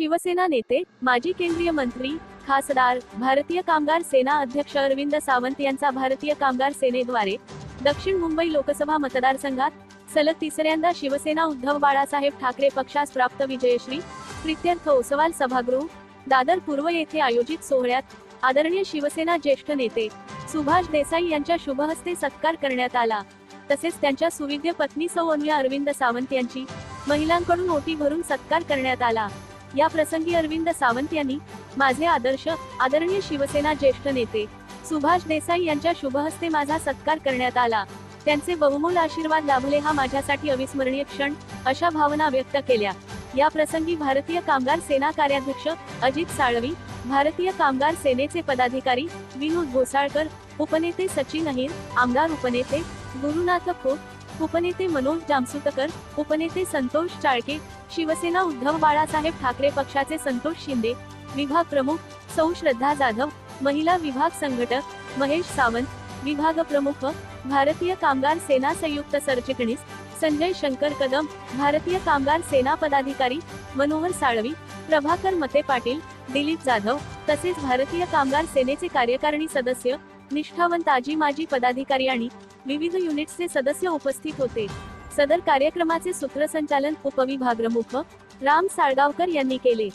शिवसेना नेते माजी केंद्रीय मंत्री खासदार भारतीय कामगार सेना अध्यक्ष अरविंद सावंत यांचा भारतीय कामगार सेनेद्वारे दक्षिण मुंबई लोकसभा मतदारसंघात सलग तिसऱ्यांदा शिवसेना उद्धव बाळासाहेब ठाकरे पक्षास प्राप्त विजयश्री प्रित्यर्थ ओसवाल सभागृह दादर पूर्व येथे आयोजित सोहळ्यात आदरणीय शिवसेना ज्येष्ठ नेते सुभाष देसाई यांच्या शुभहस्ते सत्कार करण्यात आला. तसेच त्यांच्या सुविद्य पत्नी सौ अन्या अरविंद सावंत यांची महिलांकडून ओटी भरून सत्कार करण्यात आला. या प्रसंगी अरविंद सावंत यांनी माझे आदर्श आदरणीय शिवसेना ज्येष्ठ नेते सुभाष देसाई यांच्या शुभहस्ते माझा सत्कार करण्यात आला. त्यांचे बहुमोल आशीर्वाद लाभले हा माझ्यासाठी अविस्मरणीय क्षण अशा भावना व्यक्त केल्या. या प्रसंगी भारतीय कामगार सेना कार्याध्यक्ष अजित साळवी भारतीय कामगार सेनेचे पदाधिकारी विनोद घोसाळकर उपनेते सचिन अहिर आमदार उपनेते गुरुनाथ खोत उपनेते मनोज जामसुतकर उपनेते संतोष चाळके शिवसेना उद्धव बाळासाहेब ठाकरे पक्षाचे संतोष शिंदे विभाग प्रमुख सौ श्रद्धा जाधव महिला विभाग संघटक महेश सावंत विभाग प्रमुख भारतीय कामगार सेना संयुक्त सरचिटणीस संजय शंकर कदम भारतीय कामगार सेना पदाधिकारी मनोहर साळवी प्रभाकर मते पाटील दिलीप जाधव तसेच भारतीय कामगार सेनेचे कार्यकारिणी सदस्य निष्ठावंत आजी माजी पदाधिकारी आणि विविध युनिट्सचे सदस्य उपस्थित होते. सदर कार्यक्रमाचे सूत्रसंचालन उपविभागप्रमुख राम साळगावकर यांनी केले.